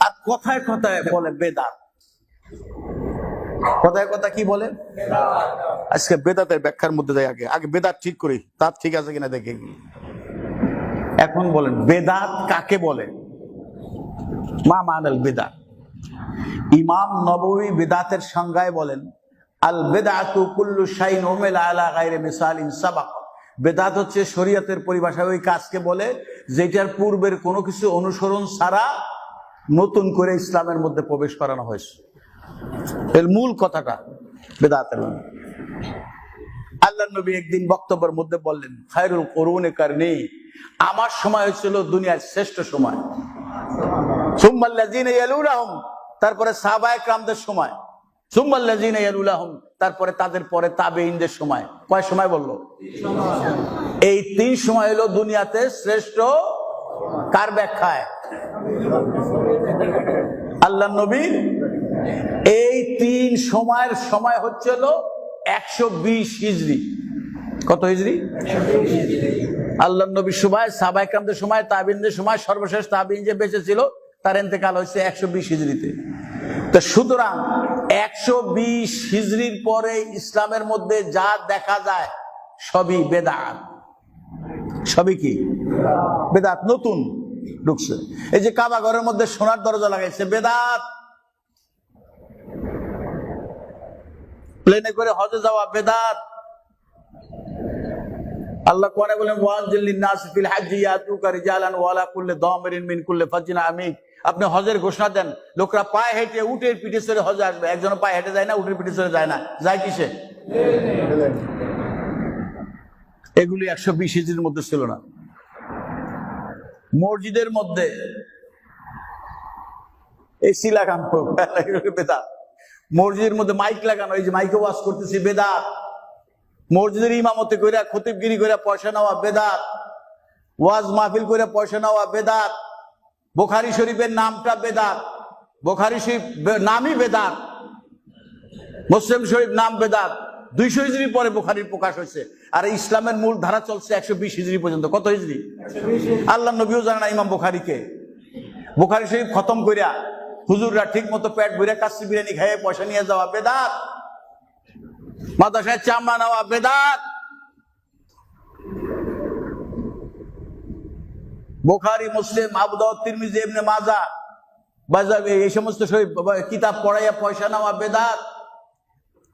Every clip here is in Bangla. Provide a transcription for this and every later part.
আর কথায় কথায় বলে বেদাত। কথায় কথা কি বলে? আজকে বেদাতের ব্যাখ্যার মধ্যে যাই আগে। আগে বেদাত ঠিক করি। তার ঠিক আছে কিনা দেখে। এখন বলেন, বেদাত কাকে বলে? মা বেদাত। ইমাম নববী বেদাতের সংজ্ঞায় বলেন, আল বেদাতু কুল্লু শাইন ওমেল আলা গায়রে মিসালিন সাবাক। বেদাত হচ্ছে শরীয়তের পরিভাষায় ওই কাজকে বলে, যেটার পূর্বের কোনো কিছু অনুসরণ ছাড়া নতুন করে ইসলামের মধ্যে প্রবেশ করানো হয়েছে। এর মূল কথাটা বেদাতের আল্লাহ নবী একদিন বক্তব্যের মধ্যে বললেন, খায়রুল করুন একার নেই আমার সময় হয়েছিল দুনিয়ার শ্রেষ্ঠ সময়। তারপরে সাবায়ক রামদের সময়। তারপরে তাদের পরে তাবেইনদের সময়। কয় সময় বলল? এই তিন সময় হলো দুনিয়াতে শ্রেষ্ঠ কার ব্যাখ্যায়? আল্লাহ নবীর এই তিন সময়ের সময় হচ্ছিল একশো বিশ হিজড়ি কত হিজড়ি আল্লাহ নবীর সময় সাবাইকামদের সময়, তাবিনদের সময়, সর্বশেষ তাবিন যে বেঁচে ছিল, তার এতেকাল হচ্ছে একশো বিশ হিজড়িতে তো সুতরাং একশো বিশ হিজড়ির পরে ইসলামের মধ্যে যা দেখা যায়, সবই বেদাত। সবই কি? বেদাত, নতুন ঢুকছে। এই যে কাবা ঘরের মধ্যে সোনার দরজা লাগাইছে, বেদাত। প্লেনে করে হজে যাওয়া বেদাত। আল্লাহ কোরআনে বলেন, ওয়ানজিল লিন-নাস ফিল হাজ্জি ইয়াতুকা রিজালান ওয়া কুল্লি দামিরিন মিন কুল্লি ফাজ্জিন আমিক আপনি হজের ঘোষণা দেন, লোকরা পায়ে হেঁটে উটের পিঠে চড়ে হজে আসবে। একজন পায়ে হেঁটে যায় না, উটের পিঠে চড়ে যায় না। যায় কিসে? এগুলি একশো বিশ হিজড়ির মধ্যে ছিল না। মসজিদের মধ্যে এসি লাগানো বেদাত মসজিদের মধ্যে মাইক লাগানো, এই যে মাইকে ওয়াজ করতেছি বেদাত মসজিদের ইমামতে কইরা, খতিবগিরি কইরা পয়সা নেওয়া বেদাত ওয়াজ মাহফিল কইরা পয়সা নেওয়া বেদাত বোখারি শরীফের নামটা বেদাত বোখারি শরীফ, নামই বেদাত মুসলিম শরীফ নাম বেদাত দুইশো হিজড়ি পরে বোখারির প্রকাশ হয়েছে। আর ইসলামের মূল ধারা চলছে একশো বিশ হিজড়ি পর্যন্ত। কত হিজড়ি? আল্লাহ নবীও জানে না ইমাম বোখারিকে। বোখারি শরীফ খতম কইরা হুজুররা ঠিক মতো পেট ভরে কাশি বিরিয়ানি খাইয়ে পয়সা নিয়ে যাওয়া বেদাত। মাদ্রাসায় চামড়া নেওয়া বেদাত। বোখারি, মুসলিম আবুদাউদ তিরমিজি, ইবনে মাজা বাজার এই সমস্ত কিতাব পড়াইয়া পয়সা নেওয়া বেদাত।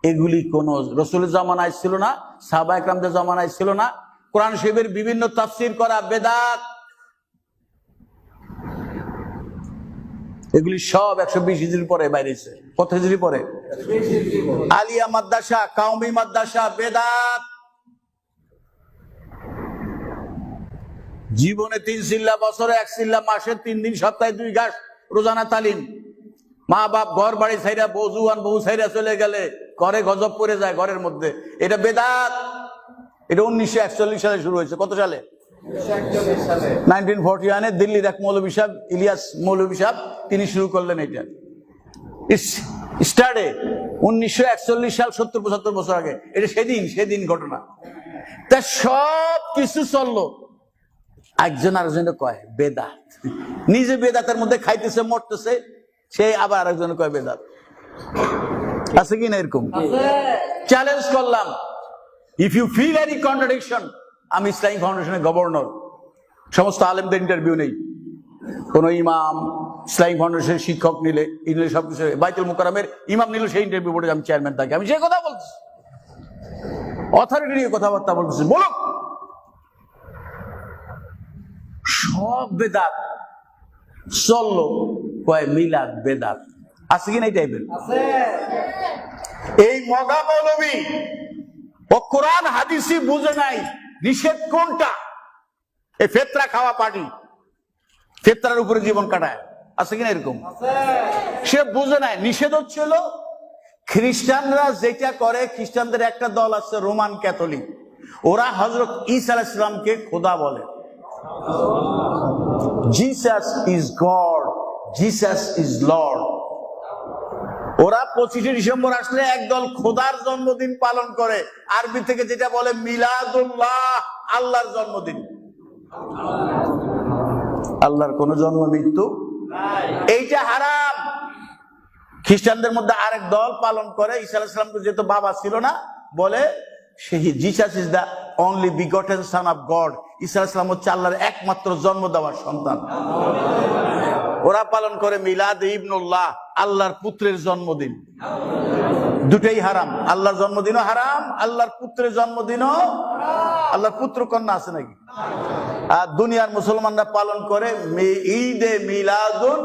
এগুলি কোন রসুলের জামানায় ছিল না, সাহবা একরামদের জামানায় ছিল না। কোরআন শরীফের বিভিন্ন তাফসির করা বেদাত। এগুলি সব একশো বিশ হিজড়ির পরে বাইরেছে। কত হিজড়ি পরে? আলিয়া মাদ্রাসা, কাউমি মাদ্রাসা, বেদাত। জীবনে তিন চিল্লা বছরে এক চিল্লা মাসে তিন দিন, সপ্তাহে দুই ঘাস, রোজানা তালিম। মা বাপ ঘর বাড়ি সাইরা বউজুয়ান বউ সাইরা চলে গেলে ঘরে গজব পড়ে যায় ঘরের মধ্যে। এটা বেদাত। এটা উনিশশো একচল্লিশ সালে শুরু হয়েছে। কত সালে? নাইনটিন ফোরটি ওয়ানে দিল্লির এক মৌলবী সাহেব, ইলিয়াস মৌলবী সাহেব, তিনি শুরু করলেন এটা। স্টার্টে উনিশশো একচল্লিশ সাল, সত্তর, পঁচাত্তর বছর আগে। এটা সেদিন সেদিন ঘটনা। তা সব কিছু চলল। একজন আরেকজনে কয়, বেদাত। নিজে বেদাতের মধ্যে খাইতেছে, মরতেছে, সে আবার আরেকজনে কয়, বেদাত। আছে কি না এরকম? চ্যালেঞ্জ করলাম। If you feel any contradiction আমি ইসলামিক ফাউন্ডেশনের গভর্নর সমস্ত আলেমদের ইন্টারভিউ নেই। কোন ইমাম ইসলামিক ফাউন্ডেশনের শিক্ষক নিলে ই নিলে সব কিছু, বাইতুল মুকারমের ইমাম নিলে সেই ইন্টারভিউ বোর্ডে আমি চেয়ারম্যান থাকি। আমি সে কথা বলছি অথরিটি নিয়ে কথাবার্তা বলতেছি, বলুক। সব বেদাত, চলল, কয় মিলাদ বেদাত। আছে কি না এই টাইপের এই মগা মৌলবী ও কোরআন হাদিসি বুঝে নাই নিষেধ কোনটা? এই ফেতরা খাওয়া পার্টি ফেতরার উপরে জীবন কাটায়। আছে কিনা এরকম? সে বুঝে নাই নিষেধ হচ্ছিল। খ্রিস্টানরা যেটা করে খ্রিস্টানদের একটা দল আছে রোমান ক্যাথলিক। ওরা হজরত ইসা ইসলামকে খোদা বলে। Jesus is God Jesus is Lord ওরা পঁচিশে ডিসেম্বর আসলে একদল খোদার জন্মদিন পালন করে। আরবি থেকে যেটা বলে মিলাদুল্লাহ, আল্লাহর জন্মদিন। আল্লাহর কোন জন্ম, মৃত্যু? এইটা হারাম। খ্রিস্টানদের মধ্যে আরেক দল পালন করে। ঈসা যেহেতু বাবা ছিল না, বলে সেই Jesus is the only begotten son of God Isa হচ্ছে আল্লাহর একমাত্র জন্ম দেওয়ার সন্তান। ওরা পালন করে মিলাদ ইবনুল্লাহ, আল্লাহর পুত্রের জন্মদিন। দুটেই হারাম। আল্লাহর জন্মদিনও হারাম, আল্লাহর পুত্রের জন্মদিনও আল্লাহর পুত্র কন্যা আছে নাকি? আর দুনিয়ার মুসলমানরা পালন করে ঈদে মিলাদুন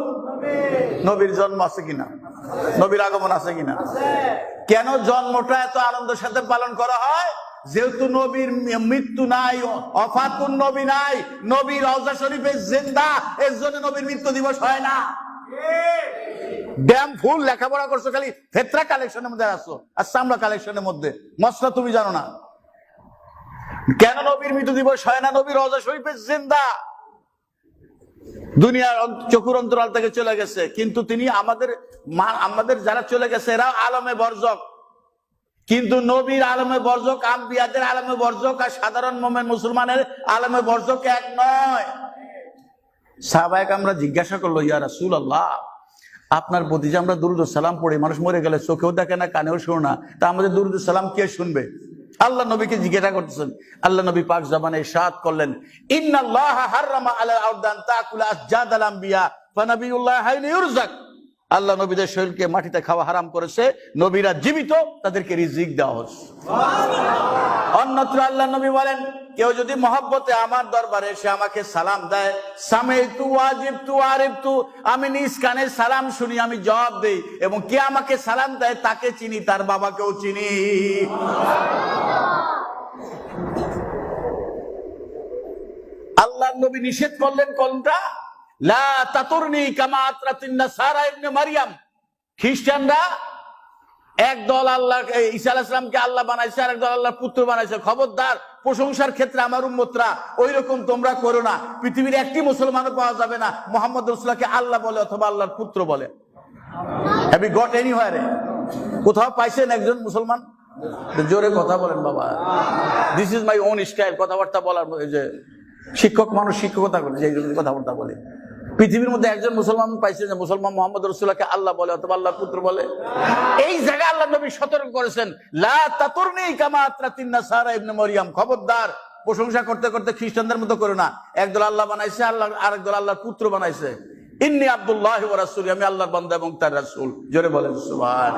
নবীর জন্ম আছে কিনা? নবীর আগমন আছে কিনা? কেন জন্মটা এত আনন্দের সাথে পালন করা হয়? যেহেতু নবীর মৃত্যু নাই, অফাতুন নবী নাই, নবীর রওজা শরীফে জিন্দা, এর জন্য নবীর মৃত্যু দিবস হয় না। ড্যাম ফুল লেখাপড়া করছ, খালি ফেতরা কালেকশনের মধ্যে আসছো আর চামড়া কালেকশনের মধ্যে। মশলা তুমি জানো না। কেন নবীর মৃত্যু দিবস হয় না? নবীর রওজা শরীফে জিন্দা। দুনিয়ার চকুর অন্তরাল থেকে চলে গেছে। কিন্তু তিনি আমাদের আমাদের যারা চলে গেছে, এরা আলমে বর্জক। কিন্তু নবীর আলমে বর্জক, আম্বিয়াদের আলমে বর্জক আর সাধারণ মোমেন মুসলমানের আলমে বর্জক এক নয়। সাহবায়ক আমরা জিজ্ঞাসা করল, ইয়া রাসূল আল্লাহ আপনার প্রতি যে আমরা দুরুদ সালাম পড়ি, মানুষ মরে গেলে চোখেও দেখে না, কানেও শোনো না। তা আমাদের দুরুদ সালাম কে শুনবে? আল্লাহ নবীকে জিজ্ঞাসা করতেছেন। আল্লাহ নবী পাক জামানে সাত করলেন, ইন্নাল্লাহ হাররামা আলা আউদান তাকুলা আসজাদাল আম্বিয়া, ফানাবিউল্লাহ হাইন ইউরজাক আল্লাহ নবীদের শরীরকে মাটিতে খাওয়া হারাম করেছে, নবীরা জীবিত, তাদেরকে রিজিক দেওয়া হচ্ছে। অন্যত্র আল্লাহ নবী বলেন, কেউ যদি মহব্বতে আমার দরবারে এসে আমাকে সালাম দেয় সামে তু ওয়াজিব তু আরিফ তু আমি নিজ কানে সালাম শুনি, আমি জবাব দেই, এবং কে আমাকে সালাম দেয়, তাকে চিনি, তার বাবাকেও চিনি। আল্লাহ নবী নিষেধ করলেন কোনটা? লা তাতুরনি কামা আতরাতিন নাসারা মারিয়াম। খ্রিস্টানরা এক দল আল্লাহ ঈসা আলাইসলামকে আল্লাহ বানাইছে আর এক দল আল্লাহ পুত্র বানাইছে। খবরদার, প্রশংসার ক্ষেত্রে আমার উম্মতরা ওই রকম তোমরা করো না। পৃথিবীর একটি মুসলমানও পাওয়া যাবে না। মোহাম্মদ রসুল্লাহকে আল্লাহ বলে অথবা আল্লাহর পুত্র বলে। হ্যাভি গট এনি হোয়ারে কোথাও পাইছেন একজন মুসলমান? জোরে কথা বলেন বাবা। This is my own style কথাবার্তা বলার যে শিক্ষক মানুষ শিক্ষকতা করে, যে কথাবার্তা বলে। পৃথিবীর মধ্যে একজন মুসলমান পাইছে যে মুসলমান মোহাম্মদ রসুল্লাহকে আল্লাহ বলে অথবা আল্লাহ পুত্র বলে। এই জায়গায় আল্লাহ নবী সতর্ক করেছেন, লা মরিয়াম। খবরদার, প্রশংসা করতে করতে খ্রিস্টানদের মতো করো না। একদল আল্লাহ বানাইছে আল্লাহ আরেক দল আল্লাহর পুত্র বানাইছে। ইন্নি আব্দুল্লাহ রাসূলি, আমি আল্লাহর বান্দা এবং তার রাসূল। জোরে বলেন সুবহান